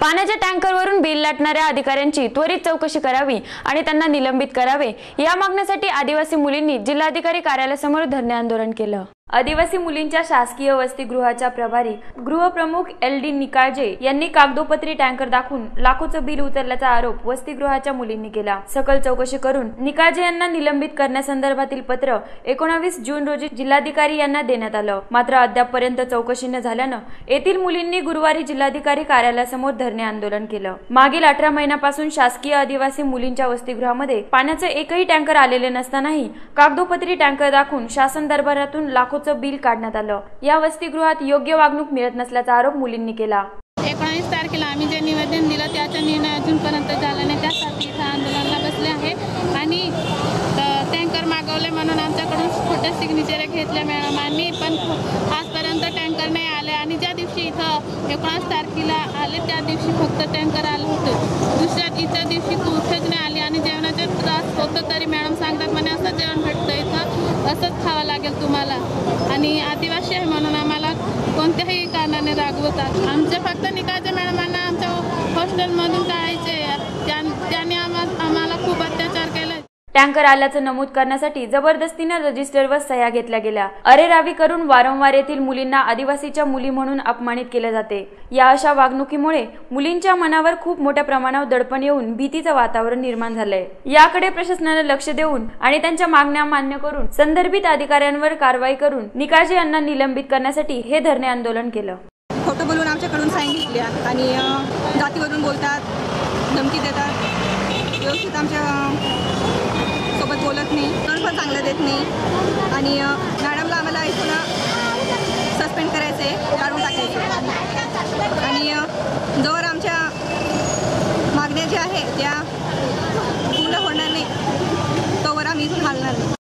पाण्याच्या टँकरवरून बिल लाटणाऱ्या अधिकाऱ्यांची त्वरित चौकशी करावी आणि त्यांना निलंबित करावे. या मागण्यासाठी आदिवासी मुलींनी जिल्हाधिकारी कार्यालयासमोर धरणे आंदोलन केलं. आदिवासी मुलींच्या शासकीय वसतिगृहाच्या प्रभारी गृहप्रमुख एल डी निकाळजे यांनी कागदोपत्री टँकर दाखवून लाखोचं बिल उचलल्याचा आरोप वसतिगृहाच्या मुलींनी केला. सकल चौकशी करून निकाळजे यांना निलंबित करण्यासंदर्भातील पत्र एकोणावीस जून रोजी जिल्हाधिकारी यांना देण्यात आलं. मात्र अद्यापपर्यंत चौकशी न झाल्यानं येथील मुलींनी गुरुवारी जिल्हाधिकारी कार्यालयासमोर धरणे आंदोलन केलं. मागील अठरा महिन्यापासून शासकीय आदिवासी मुलींच्या वसतिगृहामध्ये पाण्याचं एकही टँकर आलेले नसतानाही कागदोपत्री टँकर दाखवून शासन दरबारातून लाखो लाखोचं बिल काढण्यात आलं. या वसतिगृहात योग्य वागणूक मिळत नसल्याचा आरोप मुलींनी केला. एकोणावीस तारखेला आम्ही जे निवेदन दिलं त्याचा निर्णय अजूनपर्यंत झाला नाही. त्यासाठी इथं आंदोलनाला बसले आहे. आणि टँकर मागवले म्हणून आमच्याकडून खोटे सिग्नेचर घेतल्या आम्ही. पण आजपर्यंत टँकर नाही आले. आणि ज्या दिवशी इथं एकोणास तारखेला आले त्या दिवशी फक्त टँकर आलं होतं. दुसऱ्या इतर दिवशी कुठेच नाही आली. आणि जेवणाचा त्रास होतं तरी मॅडम सांगतात असंच खावं लागेल तुम्हाला. आणि आदिवासी आहे म्हणून आम्हाला कोणत्याही कारणाने रागवतात. आमच्या फक्त निकालचे मॅडमांना आमच्या हॉस्टेलमधून काढायचे त्या- त्यांनी आम्हा आम्हाला खूप अत्याचार केले टँकर आल्याचं नमूद करण्यासाठी जबरदस्तीनं रजिस्टरवर सह्या घेतल्या गेल्या. अरेरावी करून वारंवार येथील मुलींना आदिवासीच्या मुली म्हणून अपमानित केले जाते. या अशा वागणुकीमुळे मुलींच्या मनावर खूप मोठ्या प्रमाणावर दडपण येऊन भीतीचं वातावरण निर्माण झालंय. याकडे प्रशासनाने लक्ष देऊन आणि त्यांच्या मागण्या मान्य करून संदर्भित अधिकाऱ्यांवर कारवाई करून निकाजी यांना निलंबित करण्यासाठी हे धरणे आंदोलन केलं. खोटं बोलून आमच्याकडून साईन घेतल्या आणि जातीवरून बोलतात धमकी देतात. व्यवस्थित आमच्यासोबत बोलत नाही. पण पण चांगलं देत नाही. आणि मॅडमला आम्हाला इथून सस्पेंड करायचं आहे काढून टाकायचं आणि जोवर आमच्या मागण्या ज्या आहेत त्या पूर्ण होणार नाही. तोवर आम्ही इथून घालणार नाही.